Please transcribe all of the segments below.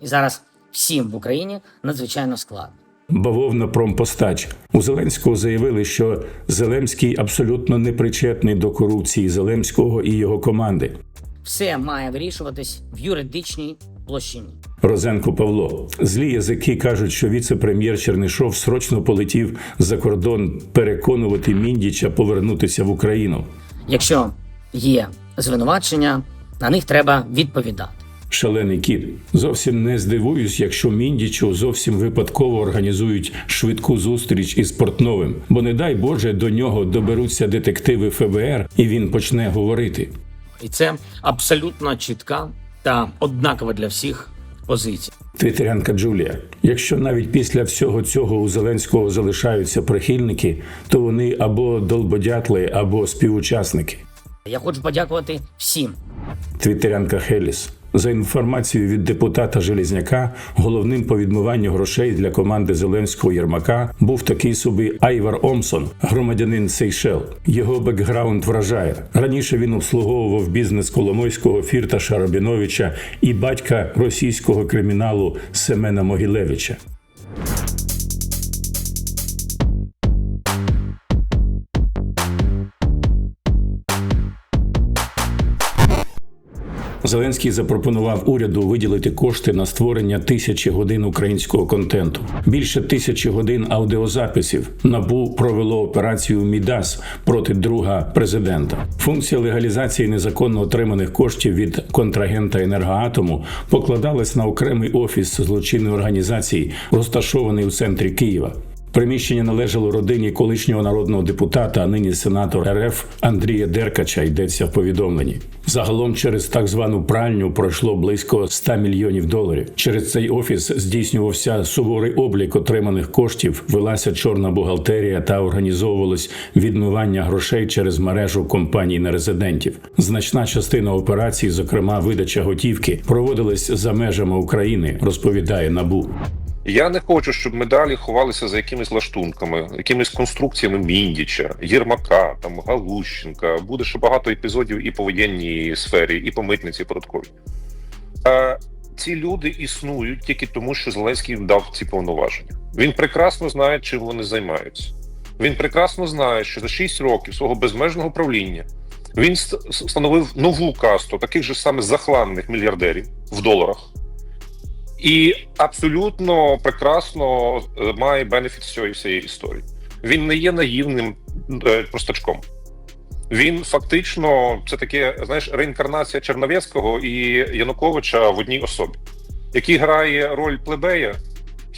І зараз всім в Україні надзвичайно складно. Бавовна промпостач у Зеленського заявили, що Зеленський абсолютно не причетний до корупції Зеленського і його команди. Все має вирішуватись в юридичній площині. Розенко Павло. Злі язики кажуть, що віце-прем'єр Чернишов срочно полетів за кордон переконувати Міндіча повернутися в Україну. Якщо є звинувачення, на них треба відповідати. Шалений кіт. Зовсім не здивуюсь, якщо Міндічу зовсім випадково організують швидку зустріч із Портновим, бо не дай Боже до нього доберуться детективи ФБР, і він почне говорити. І це абсолютно чітка та однакова для всіх позиція. Твітерянка Джулія. Якщо навіть після всього цього у Зеленського залишаються прихильники, то вони або долбодятли, або співучасники. Я хочу подякувати всім, Твітерянка Хеліс. За інформацією від депутата Желізняка, головним по відмиванню грошей для команди Зеленського Єрмака був такий собі Айвар Омсон, громадянин Сейшел. Його бекграунд вражає. Раніше він обслуговував бізнес Коломойського Фірта Шарабіновича і батька російського криміналу Семена Могилевича. Зеленський запропонував уряду виділити кошти на створення тисячі годин українського контенту. Більше тисячі годин аудіозаписів. Набу провело операцію Мідас проти друга президента. Функція легалізації незаконно отриманих коштів від контрагента енергоатому покладалась на окремий офіс злочинної організації, розташований у центрі Києва. Приміщення належало родині колишнього народного депутата, а нині сенатора РФ Андрія Деркача. Йдеться в повідомленні. Загалом через так звану пральню пройшло близько 100 мільйонів доларів. Через цей офіс здійснювався суворий облік отриманих коштів, велася чорна бухгалтерія та організовувалось відмивання грошей через мережу компаній нерезидентів. Значна частина операцій, зокрема видача готівки, проводилась за межами України, розповідає Набу. Я не хочу, щоб ми далі ховалися за якимись лаштунками, якимись конструкціями Міндіча, Єрмака, там Галущенка. Буде ще багато епізодів і по воєнній сфері, і по митниці податковій. Е, ці люди існують тільки тому, що Зеленський їм дав ці повноваження. Він прекрасно знає, чим вони займаються. Він прекрасно знає, що за 6 років свого безмежного правління він ст- встановив нову касту таких же саме захланних мільярдерів в доларах. І абсолютно прекрасно е, має бенефіт з цієї всієї історії. Він не є наївним е, простачком. Він фактично це таке, знаєш, реінкарнація Черновецького і Януковича в одній особі, який грає роль плебея,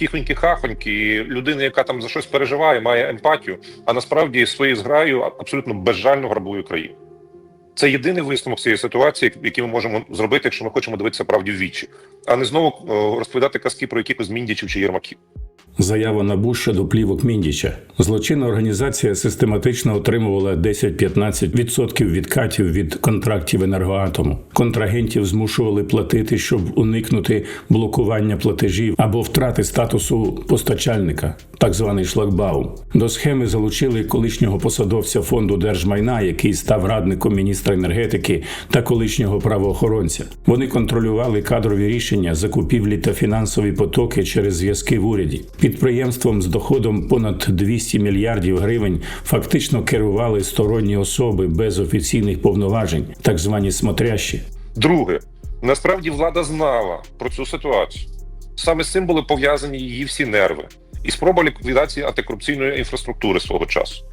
хіхоньки-хахоньки, і людини, яка там за щось переживає, має емпатію, а насправді своєю зграю абсолютно безжально грабує країну. Це єдиний висновок цієї ситуації, який ми можемо зробити, якщо ми хочемо дивитися правді в вічі, а не знову е, розповідати казки про якихось міндічів чи єрмаків. Заява НАБУ щодо плівок Міндіча. Злочинна організація систематично отримувала 10-15% відкатів від контрактів енергоатому. Контрагентів змушували платити, щоб уникнути блокування платежів або втрати статусу постачальника, так званий шлагбаум. До схеми залучили колишнього посадовця фонду держмайна, який став радником міністра енергетики та колишнього правоохоронця. Вони контролювали кадрові рішення, закупівлі та фінансові потоки через зв'язки в уряді. Підприємством з доходом понад 200 мільярдів гривень фактично керували сторонні особи без офіційних повноважень, так звані смотрящі. Друге, насправді влада знала про цю ситуацію. Саме з цим були пов'язані її всі нерви і спроба ліквідації антикорупційної інфраструктури свого часу.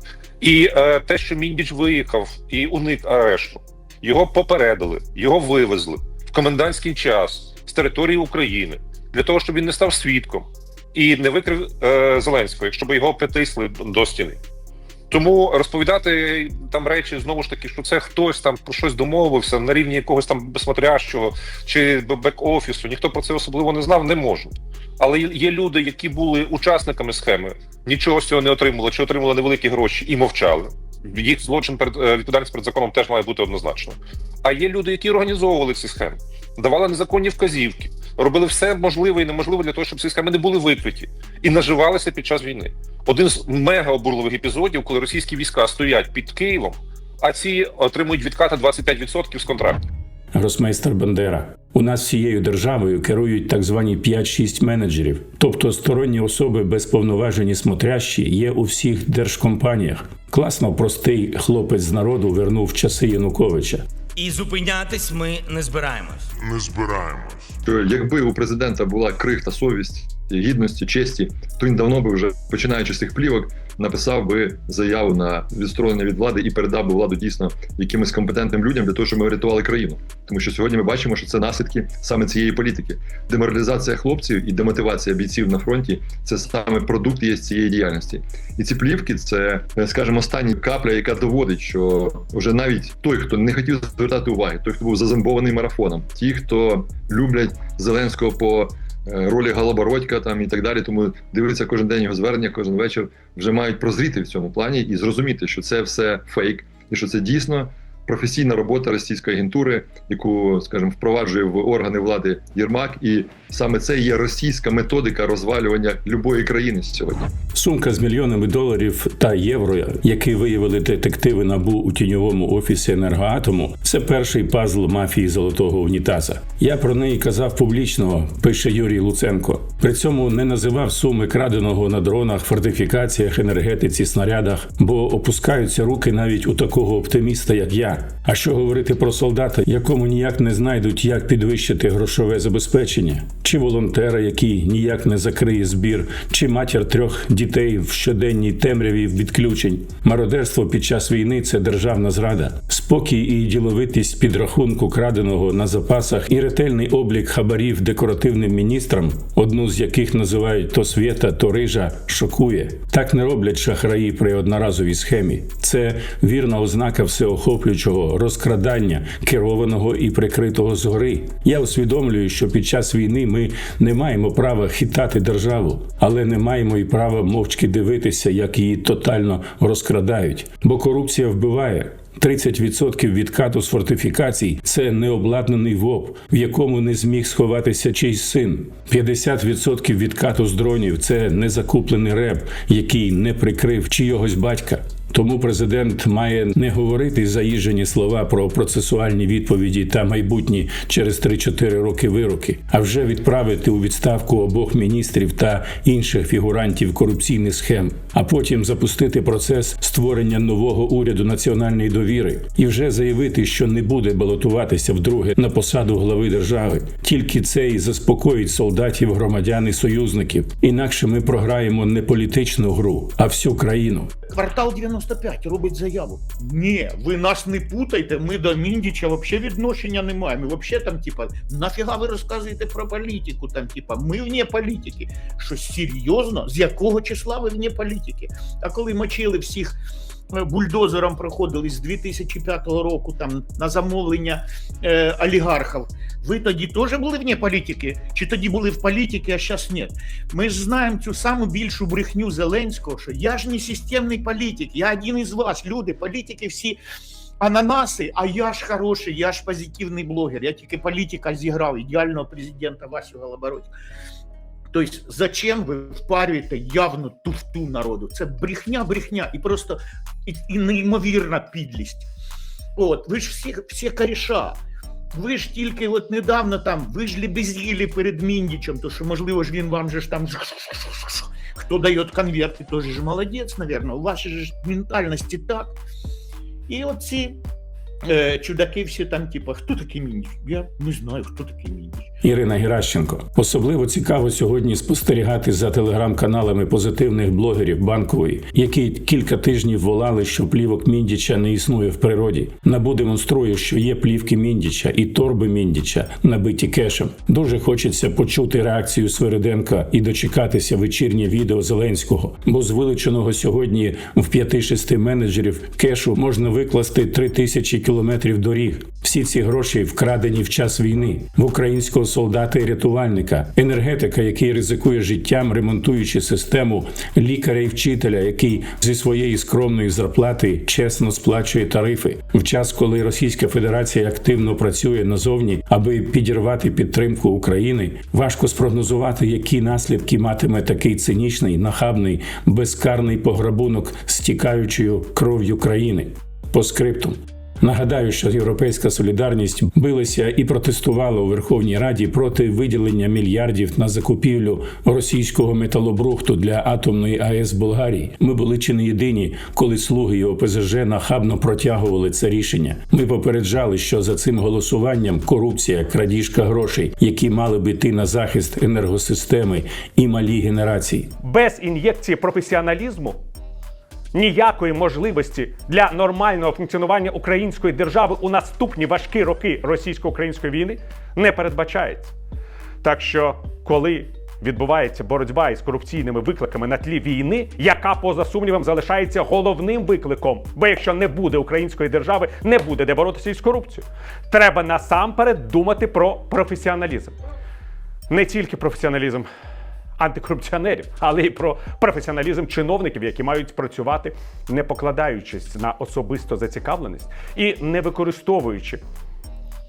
І е, те, що Міндіч виїхав і уник арешту, його попередили, його вивезли в комендантський час з території України для того, щоб він не став свідком і не викрив е, Зеленського, якщо б його притисли до стіни. Тому розповідати там речі знову ж таки, що це хтось там про щось домовився на рівні якогось там безсмотрящого чи бек-офісу, ніхто про це особливо не знав, не можна. Але є- є люди, які були учасниками схеми, нічого з цього не отримали, чи отримали невеликі гроші і мовчали. Їх злочин перед е, відповідальність перед законом теж має бути однозначно. А є люди, які організовували ці схеми, давали незаконні вказівки, робили все можливе і неможливе для того, щоб ці схеми не були викриті і наживалися під час війни. Один з мега обурливих епізодів, коли російські війська стоять під Києвом, а ці отримують відкати 25% з контрактів. гросмейстер Бандера. У нас всією державою керують так звані 5-6 менеджерів, тобто сторонні особи без повноважень і смотрящі є у всіх держкомпаніях. Класно простий хлопець з народу вернув часи Януковича. І зупинятись ми не збираємось. не збираємось. якби у президента була крихта совість, гідності, честі, то він давно би вже починаючи з цих плівок написав би заяву на відсторонення від влади і передав би владу дійсно якимось компетентним людям для того, щоб ми врятували країну. Тому що сьогодні ми бачимо, що це наслідки саме цієї політики. Деморалізація хлопців і демотивація бійців на фронті це саме продукт є цієї діяльності. І ці плівки це, е, скажімо, остання капля, яка доводить, що вже навіть той, хто не хотів звертати уваги, той, хто був зазомбований марафоном, ті, хто люблять Зеленського по ролі Галабородька там і так далі, тому дивляться кожен день його звернення, кожен вечір, вже мають прозріти в цьому плані і зрозуміти, що це все фейк, і що це дійсно професійна робота російської агентури, яку, скажімо, впроваджує в органи влади Єрмак, і саме це є російська методика розвалювання любої країни сьогодні. Сумка з мільйонами доларів та євро, які виявили детективи набу у тіньовому офісі енергоатому, це перший пазл мафії золотого унітаза. Я про неї казав публічно, пише Юрій Луценко. При цьому не називав суми краденого на дронах, фортифікаціях, енергетиці, снарядах, бо опускаються руки навіть у такого оптиміста, як я. А що говорити про солдата, якому ніяк не знайдуть, як підвищити грошове забезпечення, чи волонтера, який ніяк не закриє збір, чи матір трьох дітей в щоденній темряві відключень. Мародерство під час війни це державна зрада, спокій і діловитість підрахунку краденого на запасах і ретельний облік хабарів декоративним міністрам, одну з яких називають то свєта, то рижа, шокує. Так не роблять шахраї при одноразовій схемі. Це вірна ознака всеохоплюючого розкрадання, керованого і прикритого згори. Я усвідомлюю, що під час війни ми не маємо права хитати державу, але не маємо і права мовчки дивитися, як її тотально розкрадають. Бо корупція вбиває. 30% відкату з фортифікацій це необладнаний ВОП, в якому не зміг сховатися чийсь син. 50% відкату з дронів це незакуплений реб, який не прикрив чийогось батька. Тому президент має не говорити заїжджені слова про процесуальні відповіді та майбутні через 3-4 роки вироки, а вже відправити у відставку обох міністрів та інших фігурантів корупційних схем, а потім запустити процес створення нового уряду національної довіри і вже заявити, що не буде балотуватися вдруге на посаду глави держави. Тільки це і заспокоїть солдатів, громадян і союзників. Інакше ми програємо не політичну гру, а всю країну. Квартал 95 робить заяву. Ні, ви нас не путайте, ми до Міндіча взагалі відношення не маємо. Взагалі там, типа, нафіга ви розказуєте про політику? Там, типа, ми вне політики. Що серйозно? З якого числа ви вне політики? А коли мочили всіх бульдозером проходили з 2005 року там на замовлення е, олігархів, ви тоді теж були вне політики? Чи тоді були в політиці, а зараз ні? Ми ж знаємо цю саму більшу брехню Зеленського, що я ж не системний політик, я один із вас, люди, політики всі ананаси, а я ж хороший, я ж позитивний блогер. Я тільки політика зіграв ідеального президента Васю Голобородька. Тобто, зачем ви впарюєте явну туфту народу? Це брехня, брехня і просто і, і неймовірна підлість. От, ви ж всі, всі коріша. Ви ж тільки от недавно там, ви ж лебезіли перед Міндічем, то що, можливо, ж він вам же ж там. Хто дає конверти, теж ж молодець, наверное. У вашій ж ментальності так. І оці е, чудаки всі там, типа, хто такий Міндіч? Я не знаю, хто такий Міндіч. Ірина Геращенко. Особливо цікаво сьогодні спостерігати за телеграм-каналами позитивних блогерів банкової, які кілька тижнів волали, що плівок Міндіча не існує в природі. Набу демонструє, що є плівки Міндіча і торби Міндіча, набиті кешем. Дуже хочеться почути реакцію Свириденка і дочекатися вечірнє відео Зеленського, бо з вилученого сьогодні в 5-6 менеджерів кешу можна викласти 3 тисячі кілометрів доріг. Всі ці гроші вкрадені в час війни в українського солдата і рятувальника, енергетика, який ризикує життям, ремонтуючи систему, лікаря і вчителя, який зі своєї скромної зарплати чесно сплачує тарифи, в час, коли Російська Федерація активно працює назовні, аби підірвати підтримку України, важко спрогнозувати, які наслідки матиме такий цинічний, нахабний, безкарний пограбунок стікаючою кров'ю країни. По скриптум. Нагадаю, що європейська солідарність билася і протестувала у Верховній Раді проти виділення мільярдів на закупівлю російського металобрухту для атомної АЕС Болгарії. Ми були чи не єдині, коли слуги і ОПЗЖ нахабно протягували це рішення. Ми попереджали, що за цим голосуванням корупція, крадіжка грошей, які мали б іти на захист енергосистеми і малі генерації. без ін'єкції професіоналізму ніякої можливості для нормального функціонування української держави у наступні важкі роки російсько-української війни не передбачається. Так що, коли відбувається боротьба із корупційними викликами на тлі війни, яка поза сумнівом залишається головним викликом, бо якщо не буде української держави, не буде де боротися із корупцією. Треба насамперед думати про професіоналізм не тільки професіоналізм антикорупціонерів, але й про професіоналізм чиновників, які мають працювати, не покладаючись на особисту зацікавленість і не використовуючи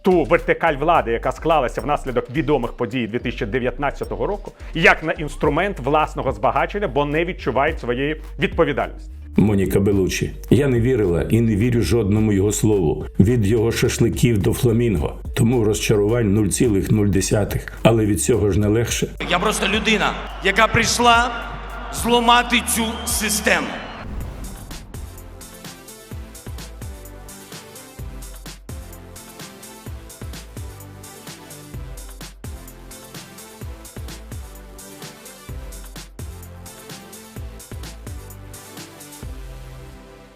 ту вертикаль влади, яка склалася внаслідок відомих подій 2019 року, як на інструмент власного збагачення, бо не відчувають своєї відповідальності. Моніка Белучі. Я не вірила і не вірю жодному його слову від його шашликів до фламінго. Тому розчарувань 0,0. Але від цього ж не легше. Я просто людина, яка прийшла зламати цю систему.